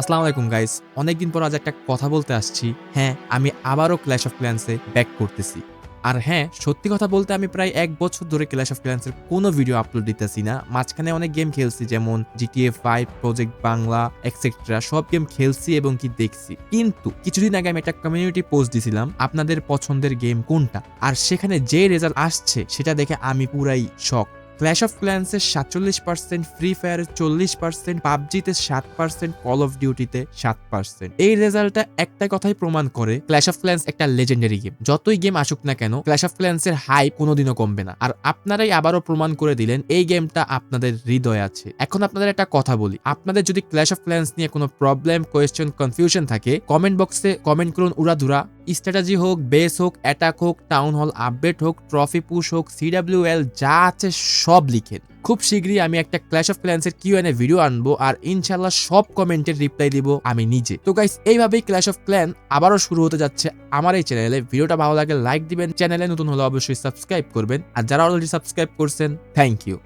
আসসালামু আলাইকুম গাইস অনেকদিন পর আজ একটা কথা বলতে আসছি। হ্যাঁ আমি আবারও ক্ল্যাশ অফ ক্ল্যান্সে ব্যাক করতেছি। আর হ্যাঁ সত্যি কথা বলতে আমি প্রায় এক বছর ধরে ক্ল্যাশ অফ ক্ল্যান্সের কোনো ভিডিও আপলোড দিতেছি না। মাঝখানে অনেক গেম খেলছি, যেমন GTA five project Bangla etcetera সব গেম খেলছি এবং কি দেখছি। কিন্তু কিছুদিন আগে আমি একটা কমিউনিটি পোস্ট দিছিলাম, আপনাদের পছন্দের গেম কোনটা? আর সেখানে যে রেজাল্ট আসছে, সেটা দেখে আমি পুরাই শক ক্ল্যাশ অফ ক্ল্যান্সের সাতচল্লিশ পার্সেন্ট ফ্রি ফায়ারের চল্লিশ পার্সেন্ট পাবজিতে সাত পার্সেন্ট কল অফ ডিউটিতে সাত পার্সেন্ট এই রেজাল্টটা একটা কথাই প্রমাণ করে ক্ল্যাশ অফ ক্ল্যান্স একটা লেজেন্ডারি গেম যতই গেম আসুক না কেন ক্ল্যাশ অফ ক্ল্যান্সের হাই কোনোদিনও কমবে না। আর আপনারাই আবারও প্রমাণ করে দিলেন, এই গেমটা আপনাদের হৃদয়ে আছে। এখন আপনাদের একটা কথা বলি। আপনাদের যদি ক্ল্যাশ অফ ক্ল্যান্স নিয়ে কোনো প্রবলেম কোয়েশ্চেন কনফিউশন থাকে কমেন্ট বক্সে কমেন্ট করুন উড়াধুরা। স্ট্র্যাটাজি হোক, বেস হোক, অ্যাটাক হোক, টাউন হল, আপডেট হোক, ট্রফি পুশ হোক, সিডাব্লিউএল, যা আছে সব লিখেন খুব শীঘ্রই আমি একটা ক্ল্যাশ অফ ক্ল্যান্সের কিউ এন ভিডিও আনব আর ইনশাল্লাহ সব কমেন্টের রিপ্লাই দিব আমি নিজে। তো গাইস এইভাবেই ক্ল্যাশ অফ ক্ল্যান আবারও শুরু হতে যাচ্ছে আমার এই চ্যানেলে ভিডিওটা ভালো লাগে লাইক দিবেন চ্যানেলে নতুন হলে অবশ্যই সাবস্ক্রাইব করবেন। আর যারা অলরেডি সাবস্ক্রাইব করছেন থ্যাংক ইউ